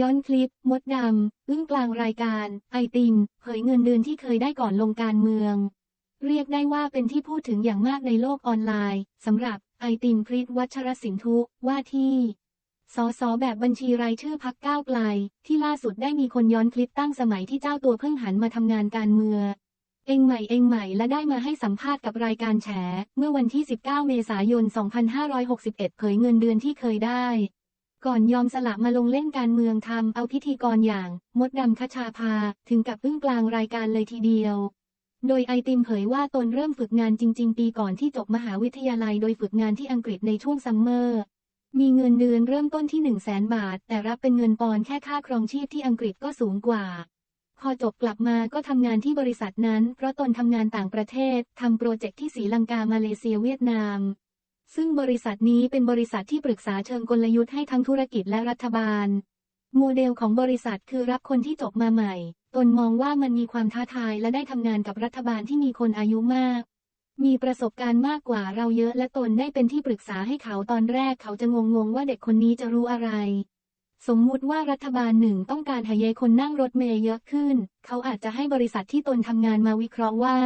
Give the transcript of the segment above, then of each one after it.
ย้อนคลิป มดดำ อึ้งกลางรายการ ไอติม เผยเงินเดือนที่เคยได้ก่อนลงการเมือง เรียกได้ว่าเป็นที่พูดถึงอย่างมากในโลกออนไลน์สำหรับไอติมพริตวัชรสินทุว่าที่สสแบบบัญชีรายชื่อพักก้าวไกล ที่ล่าสุดได้มีคนย้อนคลิปตั้งสมัยที่เจ้าตัวเพิ่งหันมาทำงานการเมืองเองใหม่เองใหม่และได้มาให้สัมภาษณ์กับรายการแฉ เมื่อวันที่ 19 เมษายน 2561 เผยเงินเดือนที่เคยได้ ก่อนยอมสละมาลงเล่นการเมืองทำเอาพิธีกรอย่าง มดดำคชาภา ถึงกับอึ้งกลางรายการเลยทีเดียว โดยไอติมเผยว่าตนเริ่มฝึกงานจริง ๆ ปีก่อนที่จบมหาวิทยาลัยโดยฝึกงานที่อังกฤษในช่วงซัมเมอร์ มีเงินเดือนเริ่มต้นที่ 1 0 0 0 0แสนบาท แต่รับเป็นเงินปอนแค่ค่าครองชีพที่อังกฤษก็สูงกว่า พอจบกลับมาก็ทำงานที่บริษัทนั้น เพราะตนทำงานต่างประเทศทำโปรเจกต์ที่ศรีลังกามาเลเซียเวียดนาม ซึ่งบริษัทนี้เป็นบริษัทที่ปรึกษาเชิงกลยุทธ์ให้ทั้งธุรกิจและรัฐบาล โมเดลของบริษัทคือรับคนที่จบมาใหม่ ตนมองว่ามันมีความท้าทายและได้ทำงานกับรัฐบาลที่มีคนอายุมาก มีประสบการณ์มากกว่าเราเยอะและตนได้เป็นที่ปรึกษาให้เขาตอนแรกเขาจะงงๆว่าเด็กคนนี้จะรู้อะไร สมมุติว่ารัฐบาลหนึ่งต้องการหาเยคนนั่งรถเมล์เยอะขึ้น เขาอาจจะให้บริษัทที่ตนทำงานมาวิเคราะห์ว่า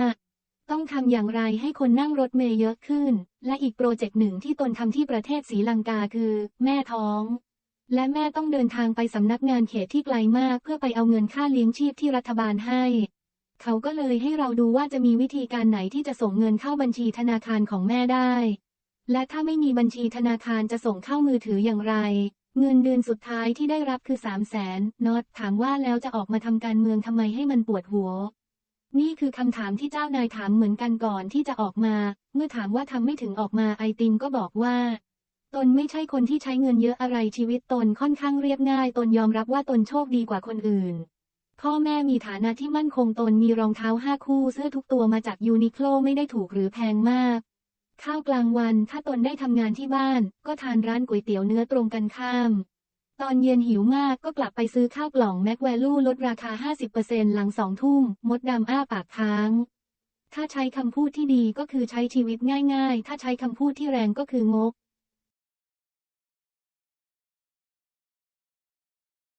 ต้องทำอย่างไรให้คนนั่งรถเมล์เยอะขึ้น และอีกโปรเจกต์หนึ่งที่ตนทำที่ประเทศศรีลังกาคือ แม่ท้อง และแม่ต้องเดินทางไปสำนักงานเขตที่ไกลมาก เพื่อไปเอาเงินค่าเลี้ยงชีพที่รัฐบาลให้ เขาก็เลยให้เราดูว่าจะมีวิธีการไหนที่จะส่งเงินเข้าบัญชีธนาคารของแม่ได้ และถ้าไม่มีบัญชีธนาคารจะส่งเข้ามือถืออย่างไร เงินเดือนสุดท้ายที่ได้รับคือ3 0 0แสนน็อตถามว่าแล้วจะออกมาทำการเมืองทำไมให้มันปวดหัว นี่คือคำถามที่เจ้านายถามเหมือนกันก่อนที่จะออกมา เมื่อถามว่าทำไม่ถึงออกมาไอติมก็บอกว่า ตนไม่ใช่คนที่ใช้เงินเยอะอะไรชีวิตตนค่อนข้างเรียบง่าย ตนยอมรับว่าตนโชคดีกว่าคนอื่น พ่อแม่มีฐานะที่มั่นคงตนมีรองเท้าห้าคู่เสื้อทุกตัวมาจากยูนิโคลไม่ได้ถูกหรือแพงมาก ข้าวกลางวันถ้าตนได้ทำงานที่บ้าน ก็ทานร้านก๋วยเตี๋ยวเนื้อตรงกันข้าม ตอนเย็นหิวมากก็กลับไปซื้อข้าวกล่องแม็กแวลูลดราคา 50%หลังสองทุ่ม มดดำอ้าปากค้าง ถ้าใช้คำพูดที่ดีก็คือใช้ชีวิตง่าย ๆ ถ้าใช้คำพูดที่แรงก็คืองก